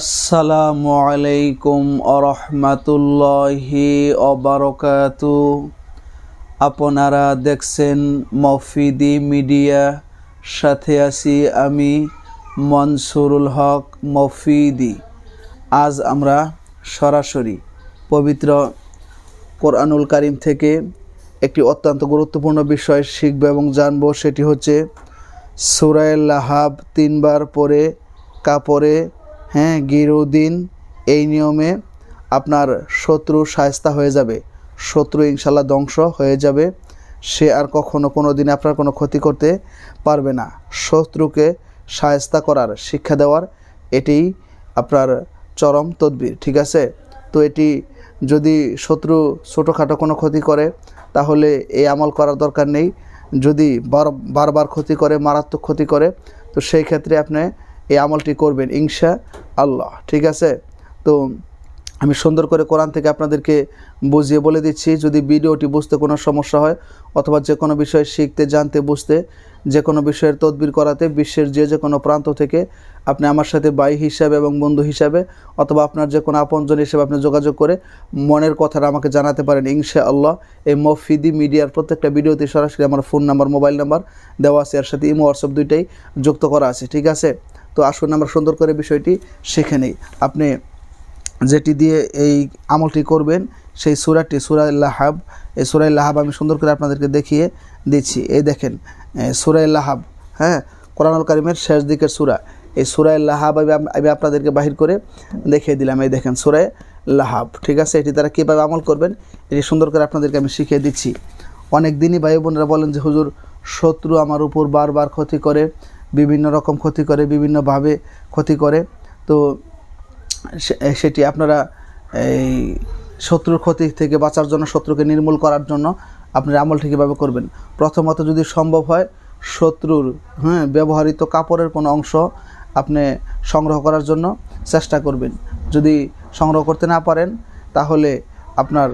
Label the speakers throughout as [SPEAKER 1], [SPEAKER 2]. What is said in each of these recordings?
[SPEAKER 1] আসসালামু আলাইকুম আরহামাতুল্লাহি অবরকাতু আপনারা দেখছেন মফিদি মিডিয়া, সাথে আছি আমি মনসুরুল হক মফিদি। আজ আমরা সরাসরি পবিত্র কোরআনুল কারিম থেকে একটি অত্যন্ত গুরুত্বপূর্ণ বিষয় শিখব এবং জানব, সেটি হচ্ছে সুরায় লাহাব তিনবার পরে কাপড়ে হ্যাঁ গিরুদ্দিন এই নিয়মে আপনার শত্রু সায়স্তা হয়ে যাবে। শত্রু ইনশাল্লাহ ধ্বংস হয়ে যাবে। সে আর কখনো কোনো দিন আপনার কোনো ক্ষতি করতে পারবে না। শত্রুকে সায়স্তা করার, শিক্ষা দেওয়ার, এটি আপনার চরম তদবির, ঠিক আছে? তো এটি যদি শত্রু ছোটোখাটো কোনো ক্ষতি করে, তাহলে এই আমল করার দরকার নেই। যদি বার, বারবার ক্ষতি করে, মারাত্মক ক্ষতি করে, তো সেই ক্ষেত্রে আপনি এই আমলটি করবেন ইনশা আল্লাহ, ঠিক আছে? তো আমি সুন্দর করে কোরআন থেকে আপনাদেরকে বুঝিয়ে বলে দিচ্ছি, যদি ভিডিওটি বুঝতে কোনো সমস্যা হয় অথবা যে কোনো বিষয় শিখতে, জানতে, বুঝতে, যে কোনো বিষয়ের তদবির করাতে বিশ্বের যে যে কোনো প্রান্ত থেকে আপনি আমার সাথে বাই হিসাবে এবং বন্ধু হিসাবে অথবা আপনার যে কোনো আপনজন হিসেবে আপনি যোগাযোগ করে মনের কথাটা আমাকে জানাতে পারেন ইনশা আল্লাহ। এই মফিদি মিডিয়ার প্রত্যেকটা ভিডিওতে সরাসরি আমার ফোন নাম্বার, মোবাইল নাম্বার দেওয়া আছে, এর সাথে ইমো, হোয়াটসঅ্যাপ দুইটাই যুক্ত করা আছে, ঠিক আছে? তো আসুন আমরা সুন্দর করে বিষয়টি শিখে নেই। আপনি যেটি দিয়ে এই আমলটি করবেন, সেই সুরাটি সুরাই লাহাব, এই সুরাই লাহাব আমি সুন্দর করে আপনাদেরকে দেখিয়ে দিচ্ছি। এই দেখেন সুরাই লাহাব হ্যাঁ কোরআনুল কারিমের শেষ দিকের সুরা। এই সুরাই লাহাব আমি আপনাদেরকে বাহির করে দেখিয়ে দিলাম। এই দেখেন সুরাই লাহাব, ঠিক আছে? এটি তারা কীভাবে আমল করবেন, এটি সুন্দর করে আপনাদেরকে আমি শিখিয়ে দিচ্ছি। অনেক দিনই ভাই বোনেরা বলেন যে, হুজুর, শত্রু আমার উপর বারবার ক্ষতি করে বিভিন্ন রকম ক্ষতি করে, বিভিন্নভাবে ক্ষতি করে। তো সেটি আপনারা এই শত্রুর ক্ষতি থেকে বাঁচার জন্য, শত্রুকে নির্মূল করার জন্য আপনার আমলটি কীভাবে করবেন? প্রথমত যদি সম্ভব হয়, শত্রুর হ্যাঁ ব্যবহৃত কাপড়ের কোনো অংশ আপনি সংগ্রহ করার জন্য চেষ্টা করবেন। যদি সংগ্রহ করতে না পারেন, তাহলে আপনার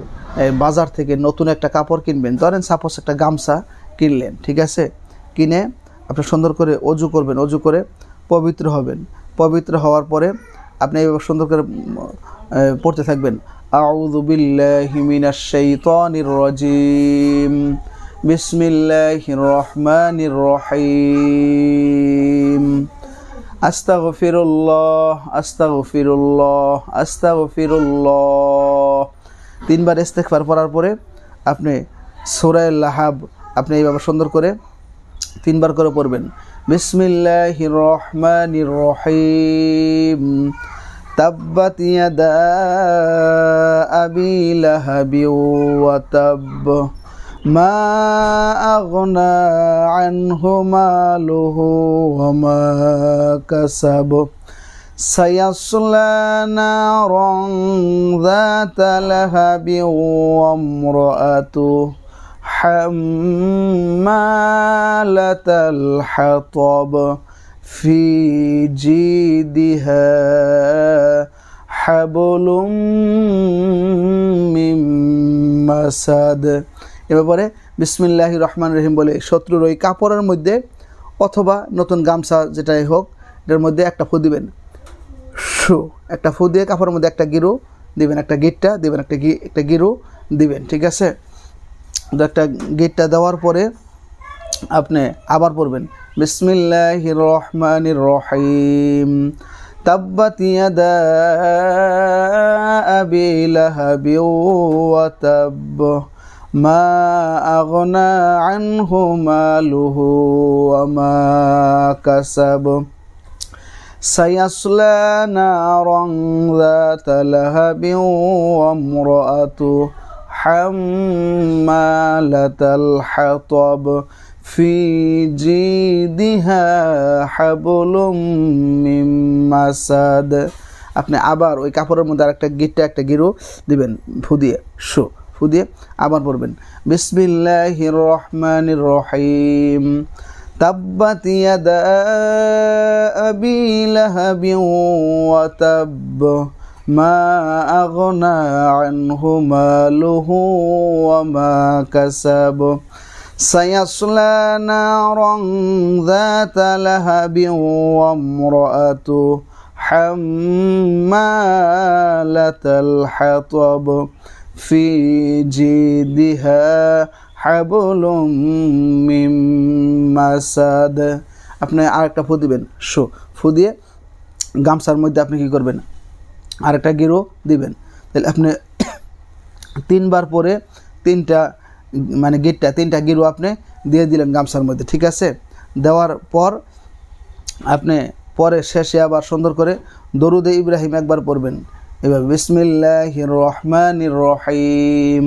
[SPEAKER 1] বাজার থেকে নতুন একটা কাপড় কিনবেন। ধরেন সাপোজ একটা গামছা কিনলেন, ঠিক আছে? কিনে আপনি সুন্দর করে অজু করবেন, অজু করে পবিত্র হবেন। পবিত্র হওয়ার পরে আপনি এইভাবে সুন্দর করে পড়তে থাকবেন। আউযু বিল্লাহি মিনাশ শাইতানির রাজিম। বিসমিল্লাহির রহমানির রহিম। আস্তাগফিরুল্লাহ আস্তাগফিরুল্লাহ আস্তাগফিরুল্লাহ। তিনবার ইস্তেগফার পড়ার পরে আপনি সূরা লাহাব আপনি এইভাবে সুন্দর করে তিনবার করে পড়বেন বিসমিল্লাহির রহমানির রহিম তাব্বাত ইয়াদা আবি লাহাবি ওয়া তাব মা আগনা আনহু মালুহু ওয়া মা কাসাব سيصلى نارا ذات لهب وامرأته حمالة الحطب في جيدها حبل من مسد এবারে বিসমিল্লাহ রহমান রহিম বলে শত্রুর ওই কাপড়ের মধ্যে অথবা নতুন গামছা যেটাই হোক এটার মধ্যে একটা ফু দিবেন শু একটা ফু দিয়ে কাপড়ের মধ্যে একটা গিরু দিবেন একটা গিটটা দিবেন একটা গি একটা গিরু দিবেন ঠিক আছে তো একটা গিটটা দেওয়ার পরে আপনি আবার পড়বেন বিসমিল্লাহির রহমানির রহিম তাব্বাত ইয়াদা আবি লাহাবি ওয়া তাব মা আগনা আনহু মালুহু ওয়া মা কাসাব سيصلى نارا ذات لهب وامرأته حمالة الحطب في جيدها حبل من مسد আপনি আবার ওই কাপড়ের মধ্যে আর একটা গিটটা একটা গিরু দিবেন ফু দিয়ে শু ফু দিয়ে আবার পড়বেন বিসমিল্লাহির রহমানির রহিম تبت يدا أبي لهب وتب ما أغنى عنه ماله وما كسب سيصلى نارا ذات لهب وامرأته حمالة الحطب في جيدها حبل من مسد আপনি আরেকটা ফু দিবেন শো ফু দিয়ে গামছার মধ্যে আপনি কি করবেন আরেকটা গিরো দিবেন। তাহলে আপনি তিনবার পরে তিনটা মানে গিটটা, তিনটা গিরো আপনি দিয়ে দিলেন গামছার মধ্যে, ঠিক আছে? দেওয়ার পর আপনি পরে শেষে আবার সুন্দর করে দরুদে ইব্রাহিম একবার পড়বেন। এবার বিসমিল্লাহ রহমান রহিম।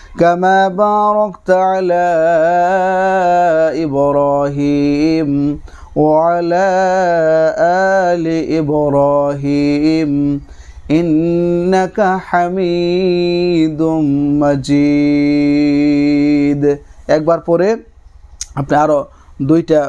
[SPEAKER 1] كما باركت على إبراهيم وعلى آل إبراهيم إنك حميد مجيد একবার পরে আপনি আরো দুইটা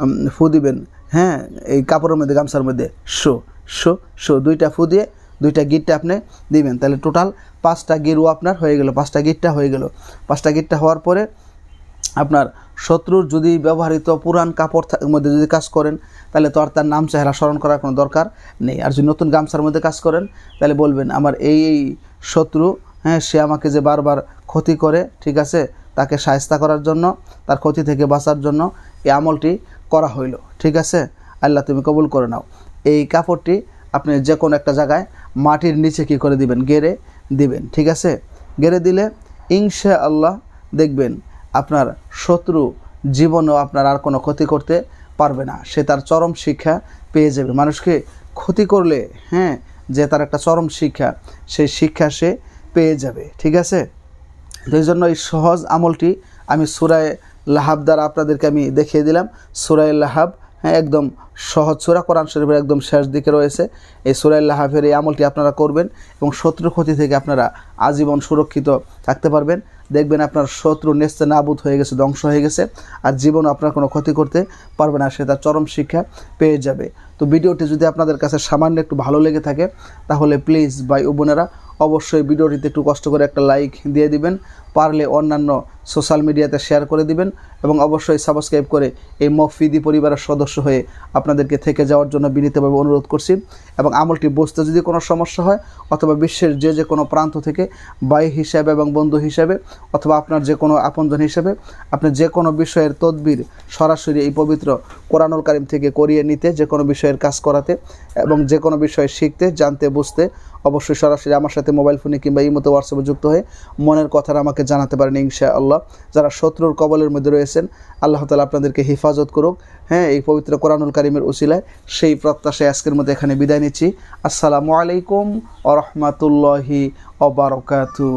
[SPEAKER 1] উম, ফু দিবেন হ্যাঁ এই কাপড়ের মধ্যে গামছার মধ্যে শো শো শো দুইটা ফু দিয়ে দুইটা গিটটা আপনি দিবেন। তাহলে টোটাল পাঁচটা গিরু আপনার হয়ে গেল, পাঁচটা গিটটা হয়ে গেল। পাঁচটা গিটটা হওয়ার পরে আপনার শত্রুর যদি ব্যবহৃত পুরান কাপড় মধ্যে যদি কাজ করেন, তাহলে তো আর তার নাম চেহারা স্মরণ করার কোনো দরকার নেই। আর যদি নতুন গামছার মধ্যে কাজ করেন, তাহলে বলবেন, আমার এই এই শত্রু হ্যাঁ সে আমাকে যে বারবার ক্ষতি করে, ঠিক আছে, তাকে সায়স্তা করার জন্য, তার ক্ষতি থেকে বাঁচার জন্য এই আমলটি করা হইল। ঠিক আছে? আল্লাহ তুমি কবুল করে নাও। এই কাপড়টি আপনি যে কোনো একটা জায়গায় মাটির নিচে কি করে দিবেন? গেড়ে দিবেন, ঠিক আছে? গেড়ে দিলে ইনশা আল্লাহ দেখবেন আপনার শত্রু জীবনেও আপনার আর কোনো ক্ষতি করতে পারবে না। সে তার চরম শিক্ষা পেয়ে যাবে। মানুষকে ক্ষতি করলে হ্যাঁ যে তার একটা চরম শিক্ষা, সেই শিক্ষা সে পেয়ে যাবে, ঠিক আছে? তো এই জন্য এই সহজ আমলটি আমি সুরায় লাহাব দ্বারা আপনাদেরকে আমি দেখিয়ে দিলাম। সুরায় লাহাব হ্যাঁ একদম সহজ সুরা কোরআন শরীফের একদম শেষ দিকে রয়েছে। এই সুরায় লাহাবের এই আমলটি আপনারা করবেন এবং শত্রু ক্ষতি থেকে আপনারা আজীবন সুরক্ষিত থাকতে পারবেন। দেখবেন আপনার শত্রু নেস্তে নাবুদ হয়ে গেছে, ধ্বংস হয়ে গেছে, আর জীবন আপনার কোনো ক্ষতি করতে পারবে না, সে তার চরম শিক্ষা পেয়ে যাবে। তো ভিডিওটি যদি আপনাদের কাছে সামান্য একটু ভালো লেগে থাকে, তাহলে প্লিজ ও বোনেরা অবশ্যই ভিডিওটিতে একটু কষ্ট করে একটা লাইক দিয়ে দিবেন। পারলে অন্যান্য সোশ্যাল মিডিয়াতে শেয়ার করে দিবেন এবং অবশ্যই সাবস্ক্রাইব করে এই মফিদি পরিবারের সদস্য হয়ে আপনাদেরকে থেকে যাওয়ার জন্য বিনীতভাবে অনুরোধ করছি এবং আমলটি বুঝতে যদি কোনো সমস্যা হয় অথবা বিশ্বের যে যে কোনো প্রান্ত থেকে ভাই হিসাবে এবং বন্ধু হিসাবে অথবা আপনার যে কোনো আপনজন হিসাবে আপনি যে কোনো বিষয়ের তদবির সরাসরি এই পবিত্র কোরআনুল কারিম থেকে করিয়ে নিতে, যে কোনো বিষয়ের কাজ করাতে এবং যে কোনো বিষয় শিখতে, জানতে, বুঝতে অবশ্যই সরাসরি আমার সাথে মোবাইল ফোনে কিংবা এই মতো হোয়াটসঅ্যাপে যুক্ত হয়ে মনের কথাটা আমাকে জানাতে পারেন ইনশা আল্লাহ যারা শত্রুর কবলের মধ্যে রয়েছেন, আল্লাহ তালা আপনাদেরকে হেফাজত করুক। হ্যাঁ এই পবিত্র কোরআনুল কারিমের উসিলায় সেই প্রত্যাশায় আজকের মধ্যে এখানে বিদায় নিচ্ছি। আসসালামু আলাইকুম আ রহমাতুল্লাহি অবরকাতু